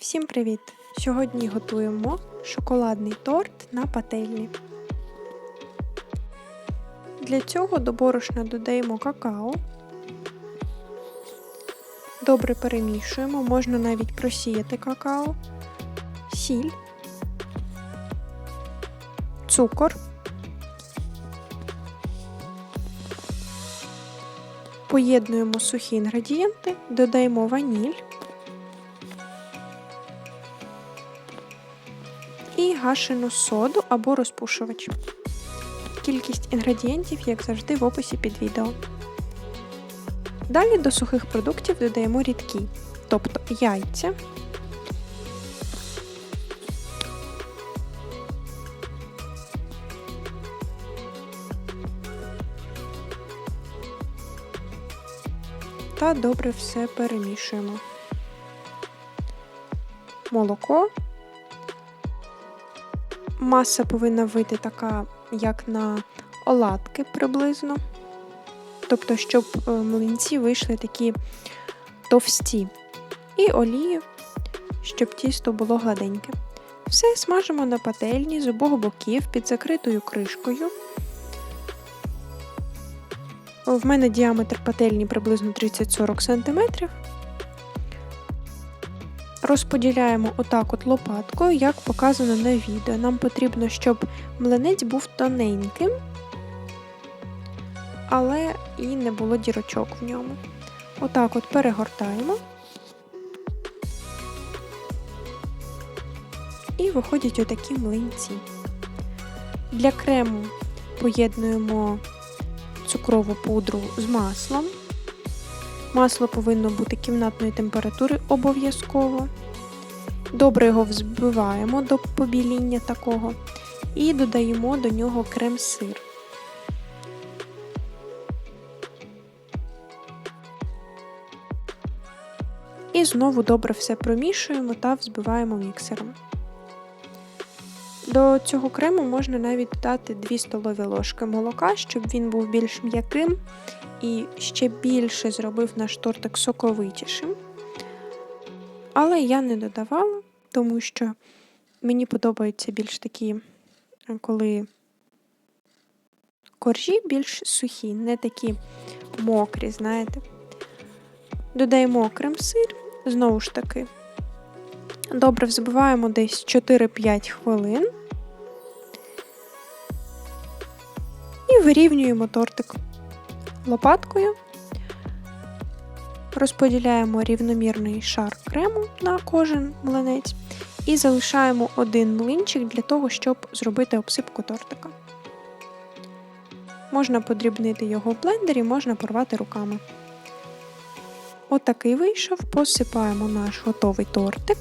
Всім привіт! Сьогодні готуємо шоколадний торт на пательні. Для цього до борошна додаємо какао. Добре перемішуємо, можна навіть просіяти какао, сіль, цукор. Поєднуємо сухі інгредієнти, додаємо ваніль. І гашену соду або розпушувач. Кількість інгредієнтів, як завжди, в описі під відео. Далі до сухих продуктів додаємо рідкі, тобто яйця, та добре все перемішуємо. Молоко Маса повинна вийти така, як на оладки приблизно. Тобто, щоб е, млинці вийшли такі товсті. І олію, щоб тісто було гладеньке. Все смажимо на пательні з обох боків під закритою кришкою. В мене діаметр пательні приблизно 30-40 см. Розподіляємо отак от лопаткою, як показано на відео. Нам потрібно, щоб млинець був тоненьким, але і не було дірочок в ньому. Отак от перегортаємо. І виходять отакі млинці. Для крему поєднуємо цукрову пудру з маслом. Масло повинно бути кімнатної температури обов'язково. Добре його взбиваємо до побіління такого і додаємо до нього крем-сир. І знову добре все промішуємо та взбиваємо міксером. До цього крему можна навіть додати 2 столові ложки молока, щоб він був більш м'яким і ще більше зробив наш тортик соковитішим. Але я не додавала, тому що мені подобаються більш такі, коли коржі більш сухі, не такі мокрі, знаєте. Додаємо крем-сир, знову ж таки. Добре взбиваємо десь 4-5 хвилин і вирівнюємо тортик лопаткою. Розподіляємо рівномірний шар крему на кожен млинець і залишаємо один млинчик для того, щоб зробити обсипку тортика. Можна подрібнити його в блендері, можна порвати руками. Отакий вийшов, посипаємо наш готовий тортик.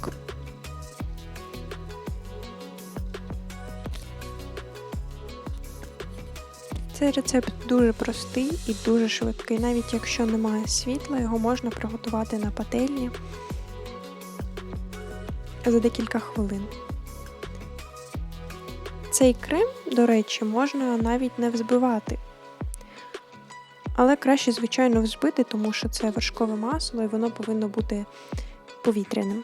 Цей рецепт дуже простий і дуже швидкий. Навіть якщо немає світла, його можна приготувати на пательні за декілька хвилин. Цей крем, до речі, можна навіть не взбивати. Але краще, звичайно, взбити, тому що це вершкове масло і воно повинно бути повітряним.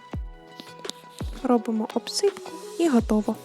Робимо обсипку і готово.